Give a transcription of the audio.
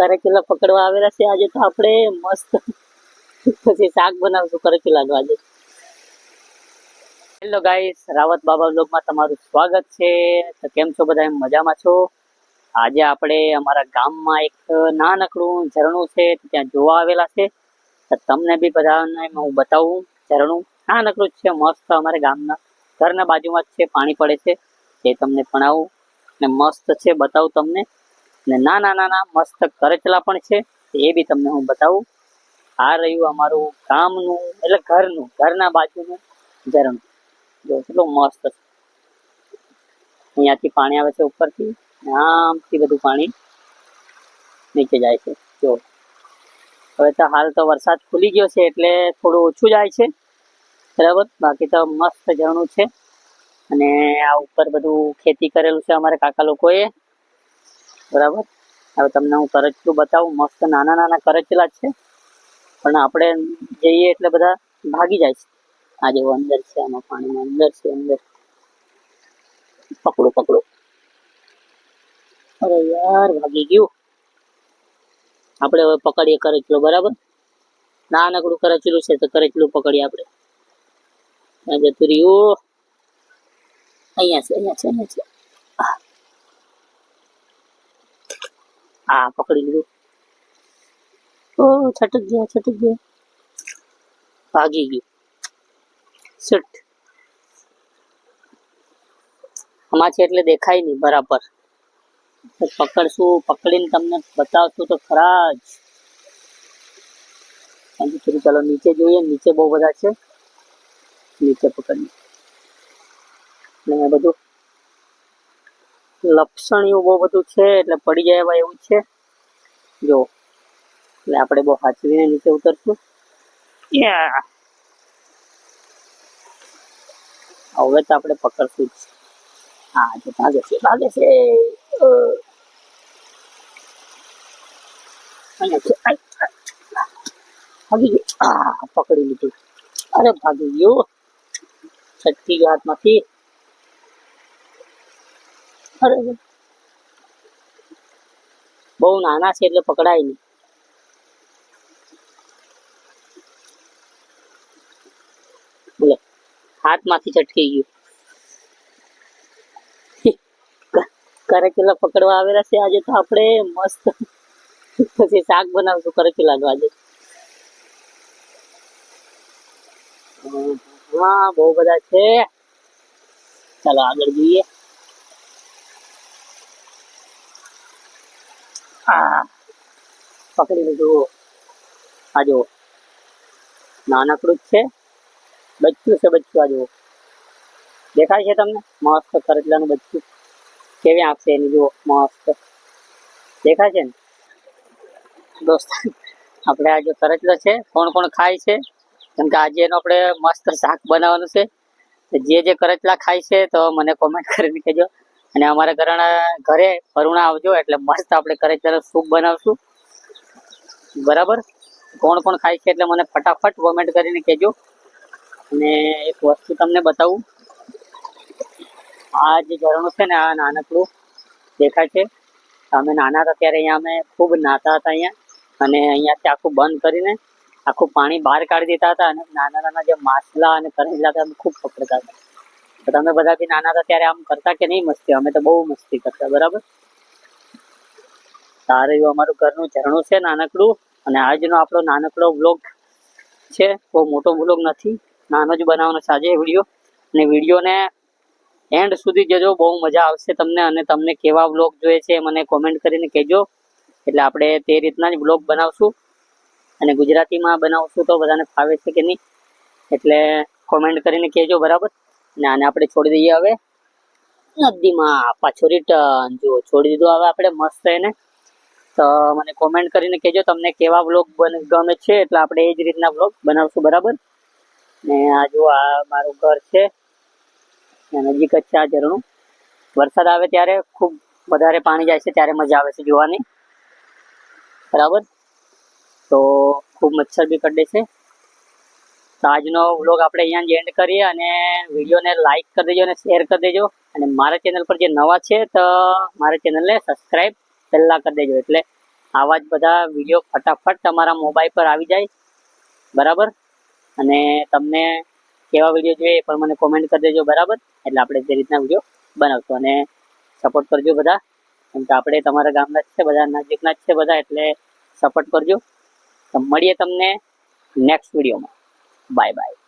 કરેચેલા પકડવા આવેલા છે. આજે તો આપણે મસ્ત પછી શાક બનાવશું કરેકેલાનું આજે. હેલો ગાઈસ રાવત બાબા બ્લોગમાં તમારું સ્વાગત છે. તો કેમ છો બધા? મજામાં છો? આજે આપણે અમારા ગામમાં એક નાનકડું ઝરણું છે ત્યાં જોવા આવેલા છે. તો તમને બી બધાને હું બતાવું ઝરણું. નાનકડું જ છે, મસ્ત અમારા ગામના ઘરના બાજુમાં જ છે, પાણી પડે છે. એ તમને ભણાવું ને મસ્ત છે, બતાવું તમને. ને નાના નાના મસ્ત કરચલા પણ છે. એ બી તમને હું બતાવું. આ રહ્યું અમારું ગામનું, એટલે ઘરનું, ઘરના બાજુનું ઝરણું. જો, કેટલું મસ્ત છે. અહીંયાથી પાણી આવે છે ઉપરથી આમથી બધું પાણી નીચે જાય છે. જો, હવે તો હાલ તો વરસાદ ખુલી ગયો છે, એટલે થોડું ઓછું જાય છે. બરાબર? બાકી તો મસ્ત ઝરણું છે. અને આ ઉપર બધું ખેતી કરેલું છે અમારા કાકા લોકોએ. બરાબર? હવે તમને હું કરચલું બતાવું. મસ્ત નાના નાના કરચલા છે. પણ આપણે જઈએ એટલે બધા ભાગી જાય છે. આ જેવું અંદર છે, આમાં પાણીમાં અંદર છે, અંદર. પકડો પકડો. અરે યાર, ભાગી ગયું. આપણે હવે પકડીએ કરચલો, બરાબર? નાનકડું કરચલું છે તો કરચલું પકડીએ આપણે. જતું રહ્યું. અહીંયા છે અહીંયા છે અહીંયા છે. આ પકડી લીધું. ઓ છટક ગયા છટક ગયા. ભાગી ગયું. શટ આમાં છે એટલે દેખાય નહીં બરાબર. પકડશું પકડીને તમને બતાવશું તો ખરા જ થોડું ચાલો નીચે જોઈએ નીચે બહુ બધા છે. નીચે પકડીને બધું લપસણીયું બહુ બધું છે એટલે પડી જાય એવા એવું છે. જો એટલે આપણે બહુ હાચવીને નીચે ઉતરશું. હવે તો આપણે પકડશું જ. હા જો ભાગે છે ભાગે છે. અહીંયા છે. ભાગી ગયો. પકડી લીધું. અરે ભાગી ગયો. છઠ્ઠી હાથમાંથી. બહુ નાના છે એટલે પકડાય નહીં. બોલે હાથમાંથી છટકી ગયું. કરેચેલા પકડવા આવેલા છે? આજે તો આપણે મસ્ત પછી શાક બનાવશું કરેચેલાનું આજે. હમ, હા બહુ બધા છે. ચાલો આગળ જોઈએ. આ પકડી લીધું. આ જુઓ. નાનકડું જ છે. બચ્ચું છે બચ્ચું આ દેખાય છે તમને? મસ્ત કરચલાનું બચ્ચું. કેવી છે એની? જુઓ, મસ્ત. દેખાય છે ને? દોસ્ત, આપણે આ જો કરચલો છે, કોણ કોણ ખાય છે? કેમ કે આજે એનો આપણે મસ્ત શાક બનાવવાનું છે. જે જે કરચલા ખાય છે, તો મને કોમેન્ટ કરીને કહેજો. અને અમારા ઘરના ઘરે કરુણા આવજો, એટલે મસ્ત આપણે કરચલાનું સૂપ બનાવશું. બરાબર? કોણ કોણ ખાય છે એટલે મને ફટાફટ કોમેન્ટ કરીને કહેજો. અને એક વસ્તુ તમને બતાવું. આ જે ઝરણું છે ને, આ નાનકડું દેખાય છે. અમે નાના હતા ત્યારે અહીંયા અમે ખૂબ નાતા હતા અહીંયા. અને અહીંયાથી આખું બંધ કરીને આખું પાણી બહાર કાઢી દેતા હતા. અને નાના નાના જે માછલા અને કરેલા હતા, અમે ખૂબ પકડતા હતા. તમે બધા બી નાના હતા ત્યારે આમ કરતા કે નહીં મસ્તી અમે તો બહુ મસ્તી કરતા, બરાબર? સારું અમારું ઘરનું ઝરણું છે, નાનકડું, અને આજનો આપણો નાનકડો વ્લોગ છે, બહુ મોટો વ્લોગ નથી. નાનો જ બનાવવાનો છે વીડિયો અને વિડીયોને એન્ડ સુધી જજો, બહુ મજા આવશે તમને, અને તમને કેવા વ્લોગ જોઈએ છે મને કોમેન્ટ કરીને કહેજો. એટલે આપણે તે રીતના જ વ્લોગ બનાવશું. અને ગુજરાતીમાં બનાવશું તો બધાને ફાવે છે કે નહીં? એટલે કોમેન્ટ કરીને કહેજો, બરાબર? અને આને આપણે છોડી દઈએ હવે. નદીમાં પાછું રિટર્ન જો છોડી દીધું. હવે આપણે મસ્ત એને, તો મને કોમેન્ટ કરીને કહેજો તમને કેવા વ્લોગ ગમે છે, એટલે આપણે એ જ રીતના વ્લોગ બનાવશું, બરાબર? ને આ જો આ મારું ઘર છે. નજીક જ છે આ ઝરણું. વરસાદ આવે ત્યારે ખૂબ વધારે પાણી જાય છે, ત્યારે મજા આવે છે જોવાની. બરાબર? તો ખૂબ મચ્છર બી કરડે છે. આજનો વ્લોગ આપણે અહીંયા જ એન્ડ કરીએ અને વિડીયોને લાઇક કરી દેજો અને શેર કરી દેજો. અને મારા ચેનલ પર જે નવા છે, તો મારા ચેનલને સબસ્ક્રાઈબ પહેલાં કરી દેજો. એટલે આવા જ બધા વીડિયો ફટાફટ તમારા મોબાઈલ પર આવી જાય. બરાબર? અને તમને કેવા વીડિયો જોઈએ એ પણ મને કોમેન્ટ કરી દેજો, બરાબર? એટલે આપણે તે રીતના વીડિયો બનાવશું. અને સપોર્ટ કરજો બધા. કેમ કે આપણે તમારા ગામના જ છે, બધા નજીકના જ છે બધા, એટલે સપોર્ટ કરજો. તો મળીએ તમને નેક્સ્ટ વિડીયોમાં. Bye bye.